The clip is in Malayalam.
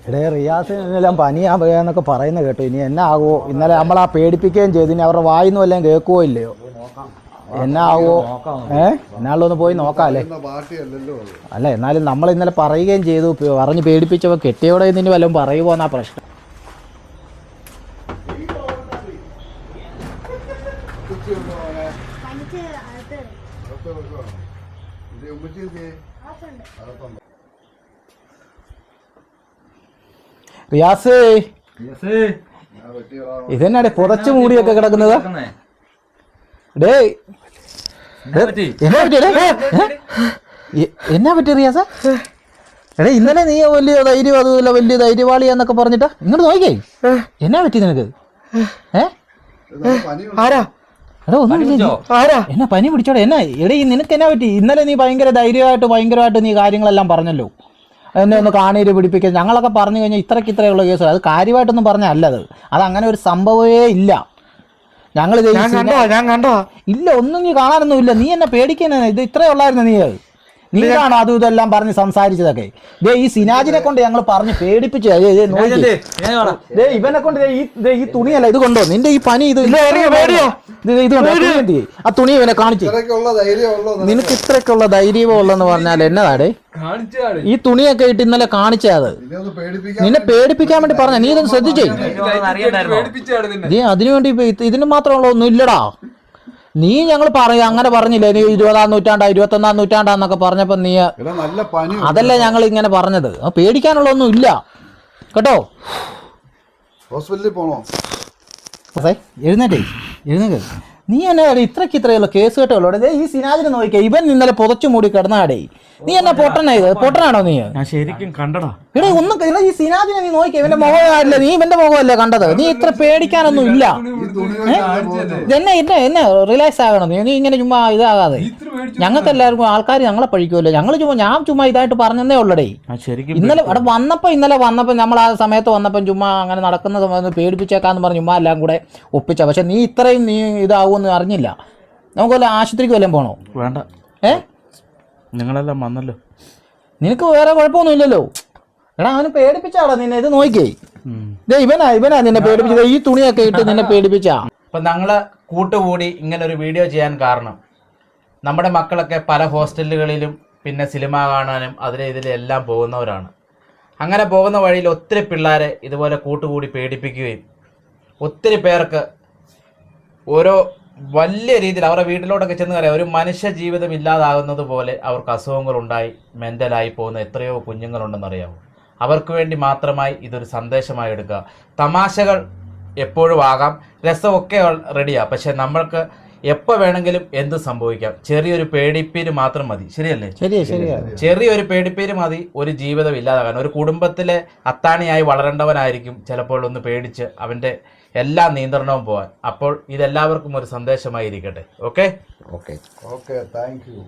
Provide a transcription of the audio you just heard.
എടേ റിയാസിനെല്ലാം പനിയാ എന്നൊക്കെ പറയുന്ന കേട്ടോ. ഇനി എന്നാ ആകുമോ ഇന്നലെ നമ്മൾ ആ പേടിപ്പിക്കുകയും ചെയ്തു. ഇനി അവരുടെ വായിന്ന് വല്ലതും കേൾക്കുവോ ഇല്ലയോ? എന്നാ ആകുമോ ഏ? എന്നാളൊന്ന് പോയി നോക്കാല്ലേ അല്ല? എന്നാലും നമ്മൾ ഇന്നലെ പറയുകയും ചെയ്തു. പറഞ്ഞ് പേടിപ്പിച്ചപ്പോൾ കെട്ടിയോടെ ഇനി വല്ലതും പറയുമോ എന്നാ പ്രശ്നം. ഉമ്മച്ചി അകത്തുണ്ട്. റിയാസ്. ഇതെന്നാടെ പുതച്ചു മൂടിയൊക്കെ കിടക്കുന്നത്? ഡേ എന്നാ പറ്റി? ഡേ? എന്നാ പറ്റി റിയാസ? എടേ ഇന്നലെ നീ വലിയ ധൈര്യം അതുമല്ല വലിയ ധൈര്യവാളിയാന്നൊക്കെ പറഞ്ഞിട്ടാ ഇങ്ങോട്ട് നോക്കിയേ. എന്നാ പറ്റി നിനക്ക്? ഏ. ആരാ. എടാ ഒന്നും എന്നാ പനി പിടിച്ചോടെ എന്നാ? എടേ നിനക്ക് എന്നാ പറ്റി? ഇന്നലെ നീ ഭയങ്കര ധൈര്യമായിട്ട് ഭയങ്കരമായിട്ട് നീ കാര്യങ്ങളെല്ലാം പറഞ്ഞല്ലോ. എന്നെ ഒന്ന് കാണീര് പിടിപ്പിക്കുക ഞങ്ങളൊക്കെ പറഞ്ഞു കഴിഞ്ഞാൽ ഇത്രയ്ക്ക് ഇത്രയുള്ള കേസ്. അത് കാര്യമായിട്ടൊന്നും പറഞ്ഞല്ല അത്. അത് അങ്ങനെ ഒരു സംഭവമേ ഇല്ല. ഞങ്ങൾ ഇല്ല ഒന്നും നീ കാണാനൊന്നും ഇല്ല. നീ എന്നെ പേടിക്കുന്ന? ഇത് ഇത്രേ ഉള്ളായിരുന്നു നീ നീ കാണോ അതും ഇതെല്ലാം പറഞ്ഞ് സംസാരിച്ചതൊക്കെ? ദേ ഈ സിനാജിനെ കൊണ്ട് ഞങ്ങൾ പറഞ്ഞ് പേടിപ്പിച്ചു ദേ, ദേ, നോക്ക്. ദേ ഇവനെ കൊണ്ട് ദേ ഈ ഈ തുണിയല്ല ഇത് കൊണ്ടോ? നിന്റെ ഈ പനി ഇത് ഇത് പേടിയോ? ഇത് ഇത് കണ്ടോ, തുണി ആ തുണി ഇവനെ കാണിച്ചു. നിനക്ക്. ഇത്രയൊക്കെ ഉള്ള ധൈര്യമോ ഉള്ളെന്ന് പറഞ്ഞാൽ എന്നതാടേ ഈ തുണിയൊക്കെ ഇട്ട് ഇന്നലെ കാണിച്ചത് അത്. നിന്നെ പേടിപ്പിക്കാൻ നിന്നെ പേടിപ്പിക്കാൻ വേണ്ടി പറഞ്ഞ. നീ ഇതൊന്ന് ശ്രദ്ധിച്ചേ. നീ അതിനുവേണ്ടി ഇതിന് മാത്രമുള്ള ഒന്നും ഇല്ലടാ. നീ ഞങ്ങൾ പറയും അങ്ങനെ പറഞ്ഞില്ലേ? നീ ഇരുപതാം നൂറ്റാണ്ടാ ഇരുപത്തൊന്നാം നൂറ്റാണ്ടാന്നൊക്കെ പറഞ്ഞപ്പോ നീ നല്ല പനി അതല്ല ഞങ്ങൾ ഇങ്ങനെ പറഞ്ഞത്. പേടിക്കാനുള്ള ഒന്നും ഇല്ല. കേട്ടോ? ഹോസ്പിറ്റലിൽ പോണോ? അതെ എഴുന്നേറ്റേ എഴുന്നേക്ക് നീ എന്നെ ഇത്രയ്ക്ക് ഇത്രയുള്ള കേസ് കേട്ടോ ഈ സിനാജിനെ നോക്കിയാ ഇവൻ ഇന്നലെ പുതച്ചു മൂടി കിടന്നാടേ നീ എന്നാ പൊട്ടനായത് പൊട്ടനാണോ നീ? ഞാൻ ശരിക്കും കണ്ടടാ. എടാ ഒന്നും ഈ സിനാദിനെ നീ നോക്കിയ ഇവന്റെ മുഖമല്ല നീ? ഇവന്റെ മുഖമല്ലേ കണ്ടത്? നീ ഇത്ര പേടിക്കാനൊന്നും ഇല്ല. ഇതെന്നെ എന്നെ എന്നെ റിലാക്സ് ആകണം നീ. നീ ഇങ്ങനെ ചുമ്മാ ഇതാകാതെ. ഞങ്ങൾക്ക് എല്ലാവർക്കും ആൾക്കാർ ഞങ്ങളെ പഴിക്കുമല്ലോ ഞങ്ങൾ ചുമ്മാ ഞാൻ ചുമ്മാ ഇതായിട്ട് പറഞ്ഞതേ ഉള്ളടേ. ഞാൻ ശരിക്കും ഇന്നലെ അവിടെ വന്നപ്പോൾ ഇന്നലെ വന്നപ്പോൾ നമ്മൾ ആ സമയത്ത് വന്നപ്പം ചുമ്മാ അങ്ങനെ നടക്കുന്ന സമയത്ത് പേടിപ്പിച്ചേക്കാന്ന് പറഞ്ഞ് ചുമ്മാ എല്ലാം കൂടെ ഒപ്പിച്ച. പക്ഷെ നീ ഇത്രയും നീ ഇതാവുമെന്ന് അറിഞ്ഞില്ല. നമുക്ക് വല്ല ആശുപത്രിക്ക് വല്ലതും പോണോ? വേണ്ട. ഏ? നിങ്ങളെല്ലാം വന്നല്ലോ. നിനക്ക് വേറെ കുഴപ്പമൊന്നുമില്ലല്ലോ. എടാ അവന് പേടിപ്പിച്ചാടാ നിന്നെ ഇത് നോക്കിയേ. ദേ ഇവനാ ഇവനാ നിന്നെ പേടിപ്പിച്ചത്. ഈ തുണിയൊക്കെ ഇട്ട് നിന്നെ പേടിപ്പിച്ചാ. അപ്പം ഞങ്ങൾ കൂട്ടുകൂടി ഇങ്ങനെ ഒരു വീഡിയോ ചെയ്യാൻ കാരണം. നമ്മുടെ മക്കളൊക്കെ പല ഹോസ്റ്റലുകളിലും പിന്നെ സിനിമ കാണാനും അതിലെ ഇതിലും എല്ലാം പോകുന്നവരാണ്. അങ്ങനെ പോകുന്ന വഴിയിൽ ഒത്തിരി പിള്ളേരെ ഇതുപോലെ കൂട്ടുകൂടി പേടിപ്പിക്കുകയും ഒത്തിരി പേർക്ക് ഓരോ വലിയ രീതിയിൽ അവരുടെ വീട്ടിലോട്ടൊക്കെ ചെന്ന് കയറിയ ഒരു മനുഷ്യ ജീവിതം ഇല്ലാതാകുന്നത് പോലെ അവർക്ക് അസുഖങ്ങളുണ്ടായി മെന്റലായി പോകുന്ന എത്രയോ കുഞ്ഞുങ്ങളുണ്ടെന്നറിയാമോ അവർക്ക് വേണ്ടി മാത്രമായി ഇതൊരു സന്ദേശമായി എടുക്കുക. തമാശകൾ എപ്പോഴും ആകാം രസമൊക്കെ റെഡിയാ. പക്ഷെ നമ്മൾക്ക് എപ്പോൾ വേണമെങ്കിലും എന്ത് സംഭവിക്കാം? ചെറിയൊരു പേടിപ്പേര് മാത്രം മതി. ശരിയല്ലേ? ശരിയാ ശരിയാ. ചെറിയൊരു പേടിപ്പേര് മതി ഒരു ജീവിതം ഇല്ലാതാകാൻ. ഒരു കുടുംബത്തിലെ അത്താണിയായി വളരേണ്ടവനായിരിക്കും. ചിലപ്പോൾ ഒന്ന് പേടിച്ച് അവന്റെ എല്ലാ നിയന്ത്രണവും പോകാൻ അപ്പോൾ ഇതെല്ലാവർക്കും ഒരു സന്ദേശമായിരിക്കട്ടെ. Okay okay thank you